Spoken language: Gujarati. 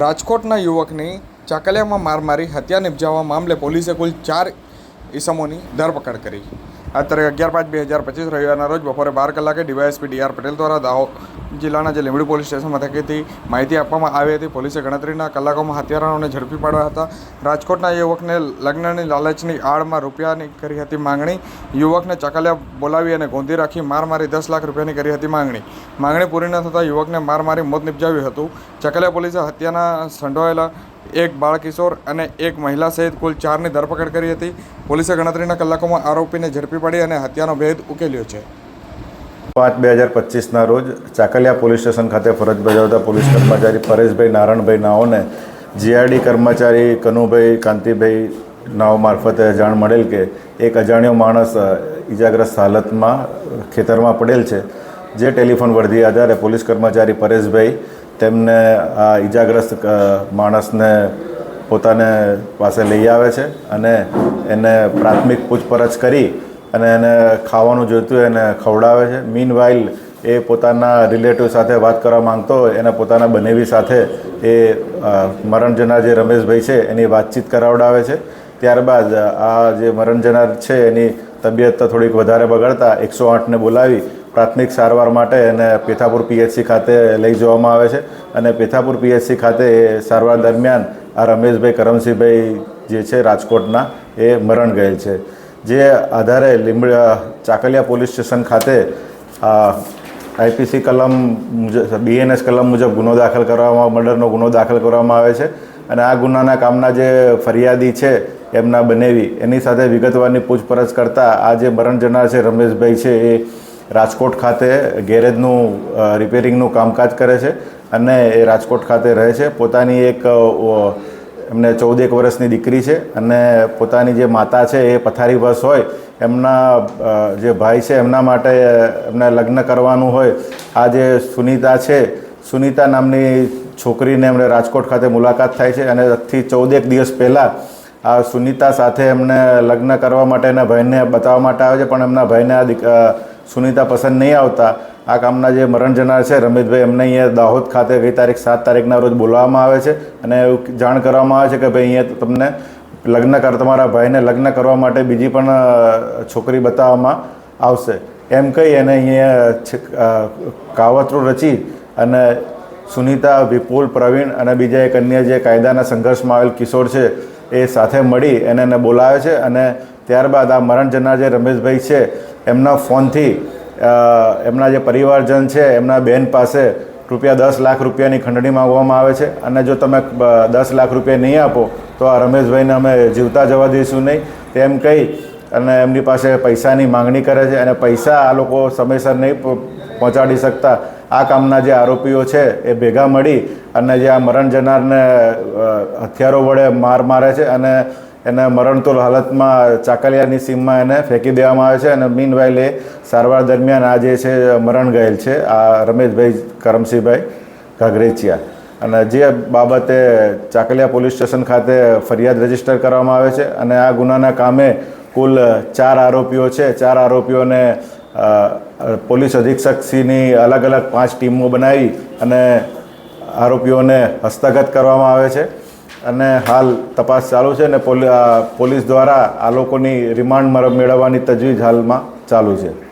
રાજકોટના યુવકની ચાકલિયામાં માર મારી હત્યા નિપજાવવા મામલે પોલીસે કુલ ચાર ઈસમોની ધરપકડ કરી. આ તારીખ અગિયાર પાંચ બે હજાર પચીસ રવિવારના રોજ બપોરે બાર કલાકે ડીવાયએસપી ડીઆર પટેલ દ્વારા દાહોદ જિલ્લાના જે લીંબડી પોલીસ સ્ટેશન મથકેથી માહિતી આપવામાં આવી હતી. પોલીસે ગણતરીના કલાકોમાં હત્યારાઓને ઝડપી પાડ્યા હતા. રાજકોટના યુવકને લગ્નની લાલચની આડમાં રૂપિયાની કરી હતી માંગણી. યુવકને ચકલિયા બોલાવી અને ગોંધી રાખી માર મારી દસ લાખ રૂપિયાની કરી હતી માંગણી. માંગણી પૂરી ન થતાં યુવકને માર મારી મોત નિપજાવ્યું હતું. ચકલિયા પોલીસે હત્યાના સંડોવાયેલા એક બાળકિશોર અને એક મહિલા સહિત કુલ ચારની ધરપકડ કરી હતી. પોલીસે ગણતરીના કલાકોમાં આરોપીને ઝડપી પાડી અને હત્યાનો ભેદ ઉકેલ્યો છે. પાંચ બે હજાર પચીસના રોજ ચાકલિયા પોલીસ સ્ટેશન ખાતે ફરજ બજાવતા પોલીસ કર્મચારી પરેશભાઈ નારણભાઈ નાઓને જીઆરડી કર્મચારી કનુભાઈ કાંતિભાઈ નાઓ મારફતે જાણ મળેલ કે એક અજાણ્યો માણસ ઇજાગ્રસ્ત હાલતમાં ખેતરમાં પડેલ છે. જે ટેલિફોન વર્ધી આધારે પોલીસ કર્મચારી પરેશભાઈ તેમને આ ઈજાગ્રસ્ત માણસને પોતાને પાસે લઈ આવે છે અને એને પ્રાથમિક પૂછપરછ કરી અને એને ખાવાનું જોઈતું એને ખવડાવે છે. મીન વાઇલ એ પોતાના રિલેટિવ સાથે વાત કરવા માંગતો હોય, એને પોતાના બનેવી સાથે એ મરણ જનાર જે રમેશભાઈ છે, એની વાતચીત કરાવડાવે છે. ત્યારબાદ આ જે મરણ જનાર છે, એની તબિયત તો થોડીક વધારે બગડતા, એકસો આઠને બોલાવી પ્રાથમિક સારવાર માટે એને પેથાપુર પીએચસી ખાતે લઈ જવામાં આવે છે અને પેથાપુર પીએચસી ખાતે સારવાર દરમિયાન આ રમેશભાઈ કરમસિંહભાઈ જે છે રાજકોટના, એ મરણ ગયેલ છે. જે આધારે લીંબ ચાકલિયા પોલીસ સ્ટેશન ખાતે આઈપીસી કલમ મુજબ, બીએનએસ કલમ મુજબ ગુનો દાખલ કરવામાં, મર્ડરનો ગુનો દાખલ કરવામાં આવે છે અને આ ગુનાના કામના જે ફરિયાદી છે એમના બનેવી, એની સાથે વિગતવારની પૂછપરછ કરતાં આ જે મરણ જનાર છે રમેશભાઈ છે એ રાજકોટ ખાતે ગેરેજનું રિપેરિંગનું કામકાજ કરે છે અને એ રાજકોટ ખાતે રહે છે. પોતાની એક એમને ચૌદેક વર્ષની દીકરી છે અને પોતાની જે માતા છે એ પથારીવશ હોય, એમના જે ભાઈ છે એમના માટે એમને લગ્ન કરવાનું હોય. આ જે સુનીતા છે, સુનીતા નામની છોકરીને એમને રાજકોટ ખાતે મુલાકાત થાય છે અને આજથી ચૌદેક દિવસ પહેલાં આ સુનીતા સાથે એમને લગ્ન કરવા માટે એના ભાઈને બતાવવા માટે આવે છે. પણ એમના ભાઈને આ સુનીતા પસંદ નહીં આવતા. આ કામના જે મરણ જનાર છે, રમેશભાઈ, એમને અહીંયા દાહોદ ખાતે ગઈ તારીખ સાત તારીખના રોજ બોલાવવામાં આવે છે અને એવું જાણ કરવામાં આવે છે કે ભાઈ અહીંયા તમને લગ્ન કર, તમારા ભાઈને લગ્ન કરવા માટે બીજી પણ છોકરી બતાવવામાં આવશે. એમ કહી અને અહીંયા કાવતરો રચી અને સુનીતા, વિપુલ, પ્રવીણ અને બીજા એક અન્ય જે કાયદાના સંઘર્ષમાં આવેલ કિશોર છે, એ સાથે મળી એને એને બોલાવે છે અને ત્યારબાદ આ મરણ જનાર જે રમેશભાઈ છે એમના ફોનથી એમના જે પરિવારજન છે, એમના બેન પાસે રૂપિયા દસ લાખ રૂપિયાની ખંડણી માંગવામાં આવે છે. અને જો તમે દસ લાખ રૂપિયા નહીં આપો, તો આ રમેશભાઈને અમે જીવતા જવા દઈશું નહીં. તેમ કહી અને એમની પાસે પૈસાની માંગણી કરે છે અને પૈસા આ લોકો સમયસર નહીં પહોંચાડી શકતા. આ કામના જે આરોપીઓ છે, એ ભેગા મળી અને જે આ મરણ જનારને હથિયારો વડે માર મારે છે અને એને મરણતુલ હાલતમાં ચાકલિયાની સીમમાં એને ફેંકી દેવામાં આવે છે અને મીન એ સારવાર દરમિયાન આ જે છે, મરણ ગયેલ છે, આ રમેશભાઈ કરમસિંહભાઈ ઘાઘરેચિયા. અને જે બાબતે ચાકલિયા પોલીસ સ્ટેશન ખાતે ફરિયાદ રજિસ્ટર કરવામાં આવે છે અને આ ગુનાના કામે કુલ ચાર આરોપીઓ છે. ચાર આરોપીઓને પોલીસ અધિક્ષકશ્રીની અલગ અલગ પાંચ ટીમો બનાવી અને આરોપીઓને હસ્તગત કરવામાં આવે છે. અને હાલ તપાસ ચાલુ છે અને પોલી- પોલીસ દ્વારા આ લોકોની રિમાન્ડ મેળવવાની તજવીજ હાલમાં ચાલુ છે.